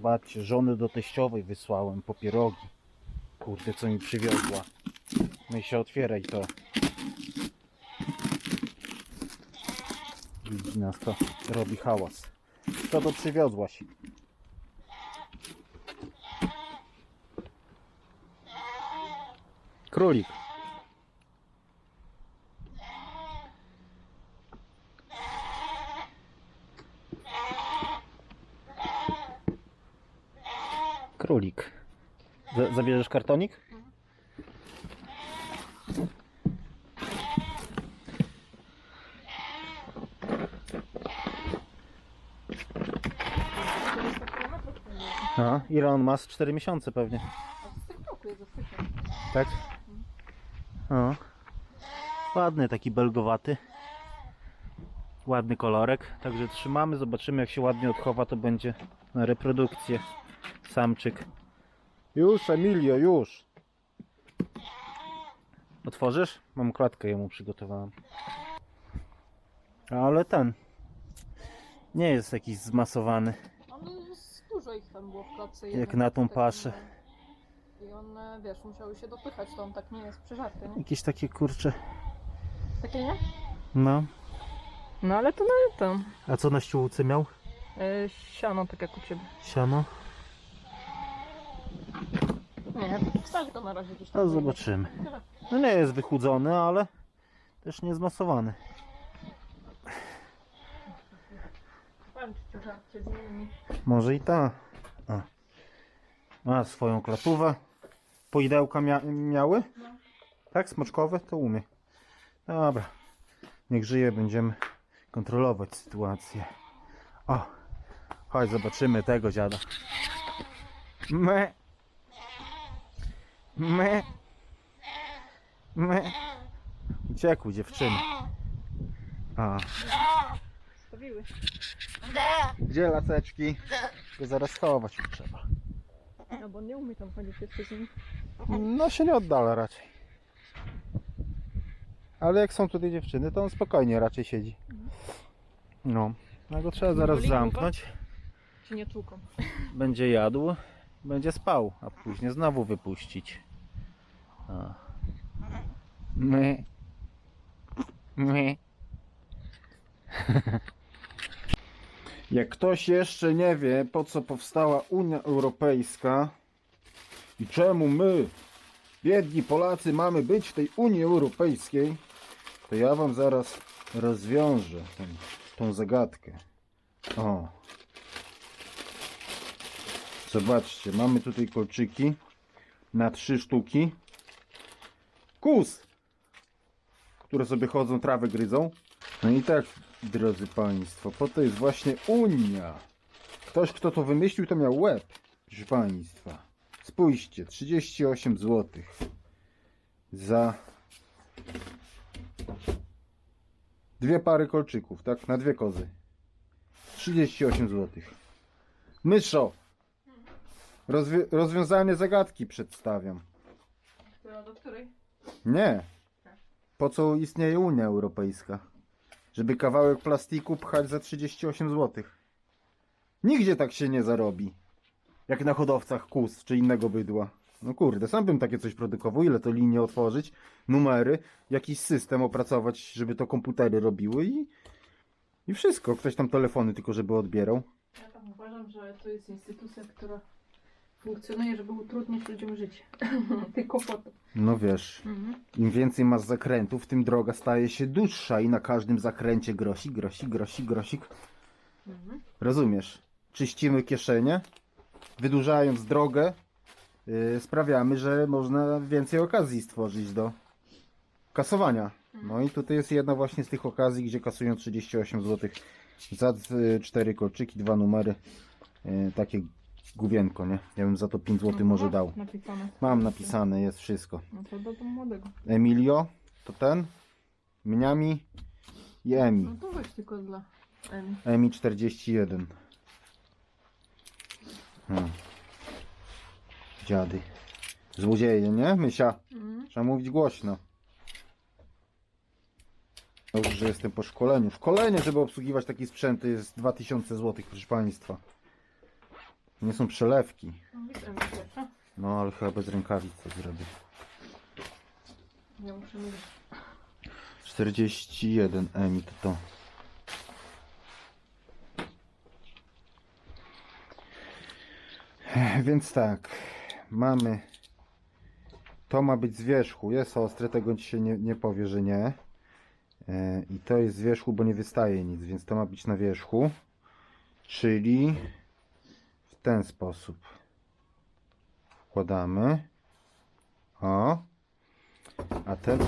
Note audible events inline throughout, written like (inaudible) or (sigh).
Zobaczcie, żony do teściowej wysłałem po pierogi. Kurde, co mi przywiozła. No i się otwieraj to. Widzi nas to, robi hałas. Co to przywiozłaś? Królik. Królik. Z- zabierzesz kartonik? A, ile on ma? Z 4 miesiące pewnie. Tak? O. Ładny taki belgowaty. Ładny kolorek. Także trzymamy, zobaczymy jak się ładnie odchowa, to będzie na reprodukcję. Samczyk. Już, Emilio, już. Otworzysz? Mam klatkę jemu przygotowałem. Ale ten nie jest jakiś zmasowany. Ale jest dużo ich tam było w klatce. Jak na tą tak, paszę. no. I one, wiesz, musiały się dopychać, to on tak nie jest przeżarty, nie? Jakieś takie kurcze. Takie nie? No. No ale to na tam. A co na ściółce miał? E, siano, tak jak u ciebie. Siano? Nie, wstaw to na razie gdzieś tam. No zobaczymy. No nie jest wychudzony, ale też nie zmasowany. Może i ta. O. Ma swoją klatówę. Poidełka mia miały? Tak, smoczkowe? To umie. Dobra. Niech żyje, będziemy kontrolować sytuację. O, chodź zobaczymy tego dziada. Me. Me. Me. Uciekły dziewczyny. A, Stawiły. gdzie laseczki? Tylko zaraz chować ich trzeba. No bo on nie umie tam chodzić jeszcze z nim. No się nie oddala raczej. Ale jak są tutaj dziewczyny, to on spokojnie raczej siedzi. No. No go trzeba zaraz boli zamknąć. Czy nie tłuką? Będzie jadł, będzie spał, a później znowu wypuścić. My. My. Jak ktoś jeszcze nie wie, po co powstała Unia Europejska i czemu my, biedni Polacy, mamy być w tej Unii Europejskiej, to ja wam zaraz rozwiążę tą zagadkę. O. Zobaczcie, mamy tutaj kolczyki na trzy sztuki. Kus, które sobie chodzą, trawę gryzą. No i tak, drodzy Państwo, po to jest właśnie Unia. Ktoś, kto to wymyślił, to miał łeb, proszę Państwa. Spójrzcie, 38 zł za dwie pary kolczyków, tak? Na dwie kozy. 38 zł. Myszo! Rozwi- rozwiązanie zagadki przedstawiam. Która do której? Nie. Po co istnieje Unia Europejska? Żeby kawałek plastiku pchać za 38 zł. Nigdzie tak się nie zarobi. Jak na hodowcach kus czy innego bydła. No kurde, sam bym takie coś produkował. Ile to linie otworzyć, numery, jakiś system opracować, żeby to komputery robiły i, i wszystko. Ktoś tam telefony tylko, żeby odbierał. Ja tam uważam, że to jest instytucja, która funkcjonuje, żeby utrudnić ludziom życie. (laughs) Tylko po to. No wiesz, Mhm. Im więcej masz zakrętów, tym droga staje się dłuższa i na każdym zakręcie grosik, grosik, grosik, grosik. Mhm. Rozumiesz? Czyścimy kieszenie, wydłużając drogę, yy, sprawiamy, że można więcej okazji stworzyć do kasowania. No i tutaj jest jedna właśnie z tych okazji, gdzie kasują 38 zł za y, cztery kolczyki, dwa numery. Yy, takie główienko, nie? Ja bym za to 5 zł może No, dał. Napisane. Mam napisane, jest wszystko. No to do domu młodego. Emilio, to ten, Mniami i Emi. No to weź tylko dla Emi. Emi 41. Hmm. Dziady. Złodzieje, nie? Mysia. Mhm. Trzeba mówić głośno. Dobrze, że jestem po szkoleniu. Szkolenie, żeby obsługiwać taki sprzęt, to jest 2000 zł, proszę Państwa. Nie są przelewki. No widzę, mi pierwsza. No ale chyba bez rękawic to zrobię. Ja muszę mieć 41 Emi to to. Więc tak, mamy. To ma być z wierzchu. Jest ostre, tego ci się nie, nie powie, że nie. E, I to jest z wierzchu, bo nie wystaje nic, więc to ma być na wierzchu. Czyli ten sposób. Wkładamy. O. A ten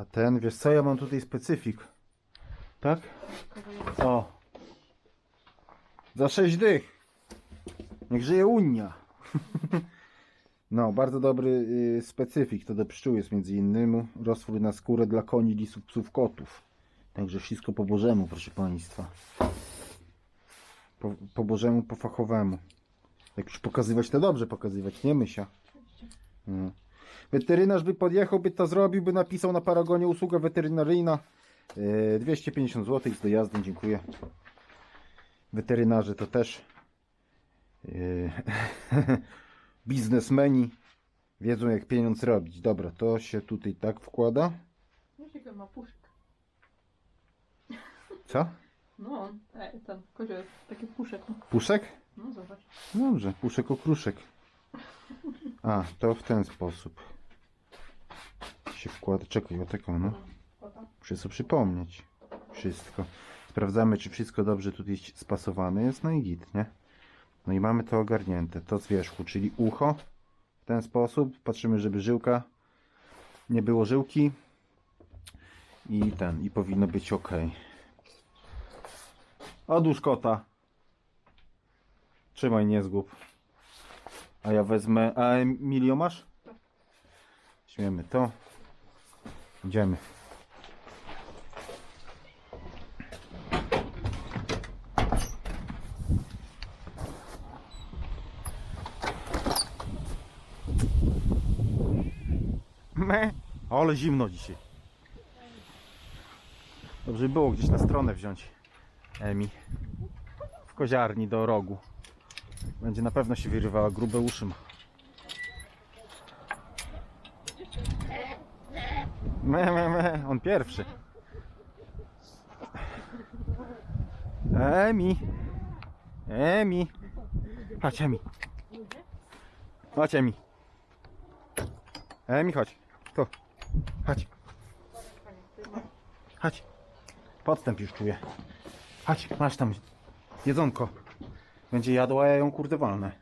a ten, wiesz co, ja mam tutaj specyfik. Tak? O. Za 6 dych. Niech żyje Unia. (laughs) no, bardzo dobry y, specyfik. To do pszczół jest między innymi. Roztwór na skórę dla koni, lisów, psów, kotów. Także wszystko po bożemu, proszę Państwa. Po, po bożemu, po fachowemu. Jak już pokazywać, to dobrze pokazywać, nie mysia. No. Weterynarz by podjechał, by to zrobił, by napisał na paragonie usługa weterynaryjna. Yy, 250 zł z dojazdem, dziękuję. Weterynarze to też yy, (laughs) biznesmeni wiedzą jak pieniądz robić. Dobra, to się tutaj tak wkłada. Wiesz, jaki on ma puszek. Co? No, e, ten kozioł, taki puszek. No, Puszek? no zobacz. Dobrze, puszek okruszek. A, to w ten sposób się wkłada. Czekaj, o taką, no. Muszę sobie przypomnieć wszystko. Sprawdzamy, czy wszystko dobrze tutaj spasowane jest, no i git, nie? No i mamy to ogarnięte. To z wierzchu, czyli ucho. W ten sposób. Patrzymy, żeby żyłka nie było żyłki. I ten, i powinno być ok. Odłóż kota. Trzymaj, nie zgub. A ja wezmę. A Emilio masz? Weźmiemy to. Idziemy. Me, ale zimno dzisiaj. Dobrze by było gdzieś na stronę wziąć Emi. W koziarni do rogu. Będzie na pewno się wyrywała, grube uszy ma. Me, me, me, on pierwszy. Emi. Emi. Chodź Emi. Chodź Emi. Emi, chodź. Tu. Chodź. Chodź. Podstęp już czuję. Chodź, masz tam jedzonko. Będzie jadła, ja ją kurde walnę.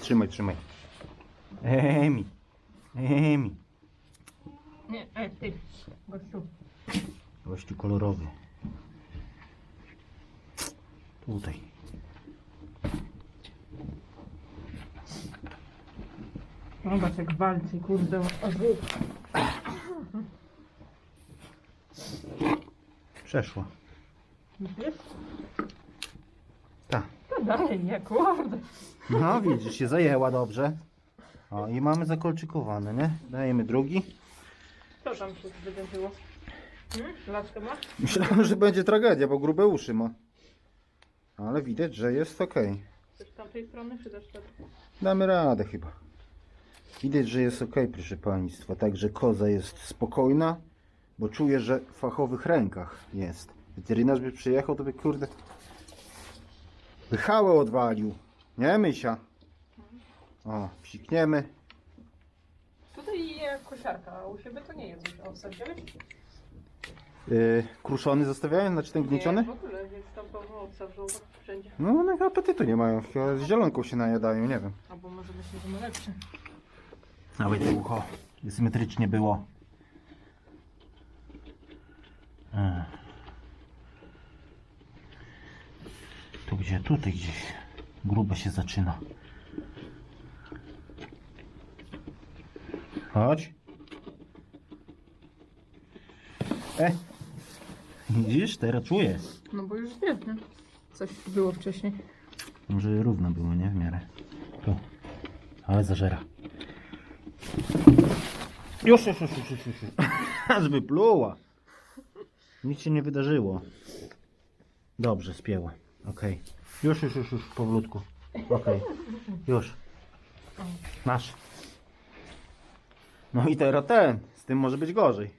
Trzymaj, trzymaj. Emi. Emi. Nie, e, ty. Gościu. Gościu kolorowy. Tutaj. Zobacz jak walczy, kurde. o wy- Przeszła. Wiesz? Tak. To dalej nie, kurde. No widzisz, się zajęła dobrze. O i mamy zakolczykowane, nie? Dajemy drugi. Co tam się wydarzyło? Hmm? Laskę masz? Myślałem, że będzie tragedia, bo grube uszy ma. Ale widać, że jest ok. Z tamtej strony, czy też tak? Damy radę chyba. Widać, że jest ok, proszę Państwa. Także koza jest spokojna, bo czuję, że w fachowych rękach jest. Weterynarz by przyjechał, to by kurde. By hałę odwalił. Nie, Mysia? O, psikniemy. Tutaj je kosiarka, a u siebie to nie jest? Yy, kruszony zostawiają, znaczy ten gnieciony? Nie, w ogóle, pełno obsadzą wszędzie. No one chyba apetytu nie mają, chyba z zielonką się najadają, nie wiem. Albo może być nie lepszy. Nawet ucho symetrycznie było. E. Tu gdzie? Tutaj gdzieś. Grube się zaczyna. Chodź. E. Widzisz? Teraz czuję. No bo już wiesz, nie? Coś było wcześniej. Może równo było, nie? W miarę. Tu. Ale zażera. Już, już, już, już, już, już. (laughs) Aż wypluła. Nic się nie wydarzyło. Dobrze, spięła. Okej. Już, już, już, już, powolutku. Okej. Już. Masz. No i teraz ten. Z tym może być gorzej.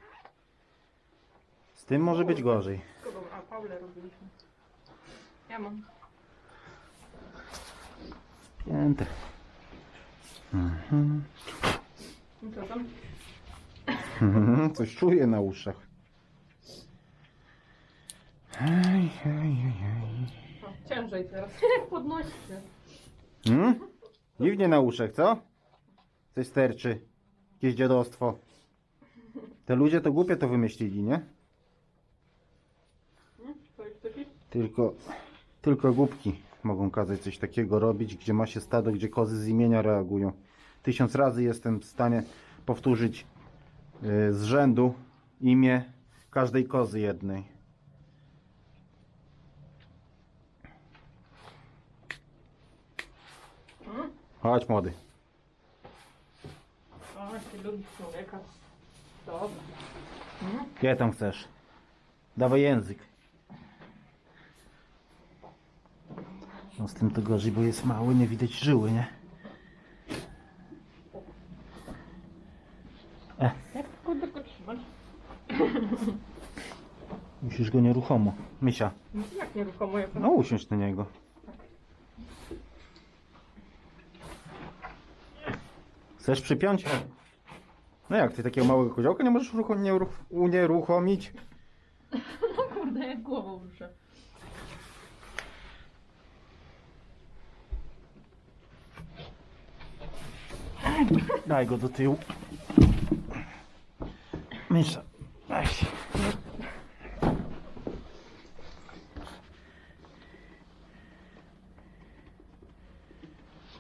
Z tym może być gorzej. Kogo? A, Paulę robiliśmy. Ja mam. Mhm. No co tam? Mhm, Coś czuję na uszach. Hej, hej, hej, hej. O, ciężej teraz. (laughs) Podnosi się. Hmm? Dziwnie na uszach, co? Coś sterczy. Jakieś dziadostwo. Te ludzie to głupie to wymyślili, nie? Hmm? To już taki? Tylko, tylko głupki mogą kazać coś takiego robić, gdzie ma się stado, gdzie kozy z imienia reagują. Tysiąc razy jestem w stanie powtórzyć y, z rzędu imię każdej kozy jednej. Chodź młody. O, ty lubisz człowieka. Dobra. Hmm? Gdzie tam chcesz? Dawaj język. No z tym to gorzej, bo jest mały, nie widać żyły, nie? E, Jak kurde go trzymasz? musisz go nieruchomo. Mysia, No, Jak nieruchomo jak no usiądź na niego. Chcesz przypiąć? No jak, ty takiego małego koziołka nie możesz uruchom- nie uruch- unieruchomić? (laughs) No kurde, jak głową ruszę. Daj go do tyłu. Daj się.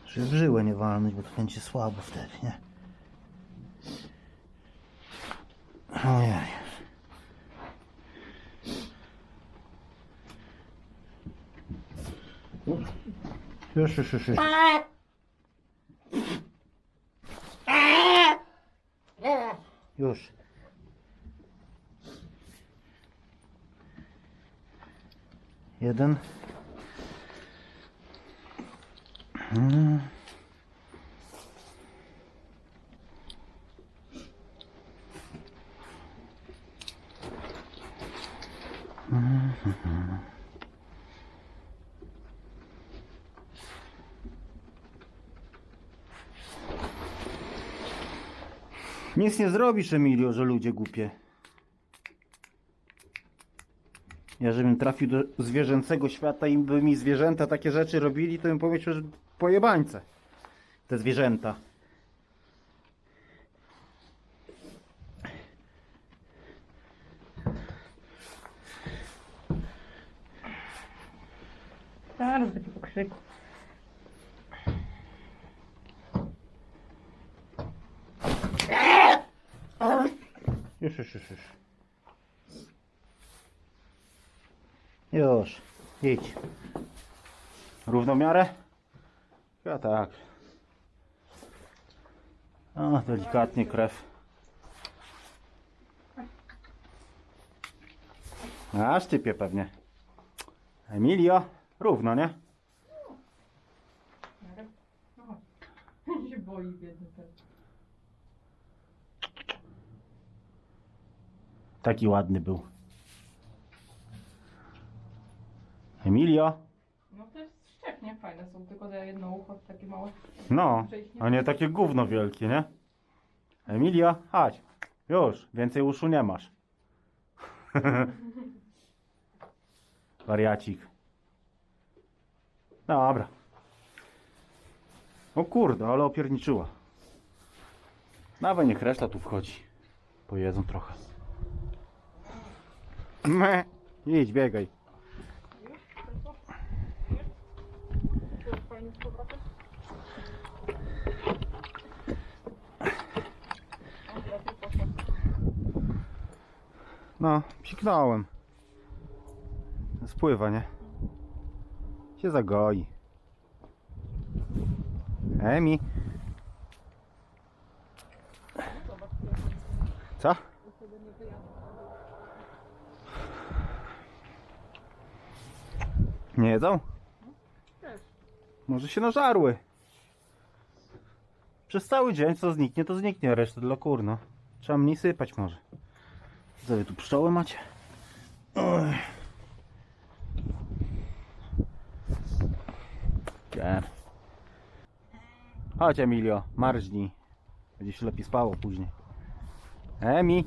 Żeby w żyłę nie walnąć, bo to będzie słabo wtedy, nie? Ojej. Już, już, już, już. Już. Jeden. Mm. Nic nie zrobisz, Emilio, że ludzie głupie. Ja żebym trafił do zwierzęcego świata i by mi zwierzęta takie rzeczy robili, to bym powiedział, że pojebańce. Te zwierzęta. Zaraz będzie. Już, już, już, już. Już. Idź. Równomiarę? Ja tak. O, delikatnie krew. A, szczypie pewnie. Emilio, równo, nie? No. się boi biedny ten. Taki ładny był. Emilio? No to jest szczepnie fajne są, tylko za jedno ucho takie małe. No, nie a nie takie gówno wielkie, nie? Emilio, chodź. Już, więcej uszu nie masz. (laughs) Wariacik. Dobra. O kurde, ale opierniczyła. Nawet niech reszta tu wchodzi. Pojedzą trochę. Me. Idź, biegaj. No, psiknąłem. Spływa, nie? Się zagoi. Emi. Co? Nie jedzą? Też. Może się nażarły. Przez cały dzień co zniknie, to zniknie, resztę dla kurno. Trzeba mniej sypać może. Co wy tu pszczoły macie? Chodź Emilio, marźnij. Będzie się lepiej spało później. Emi.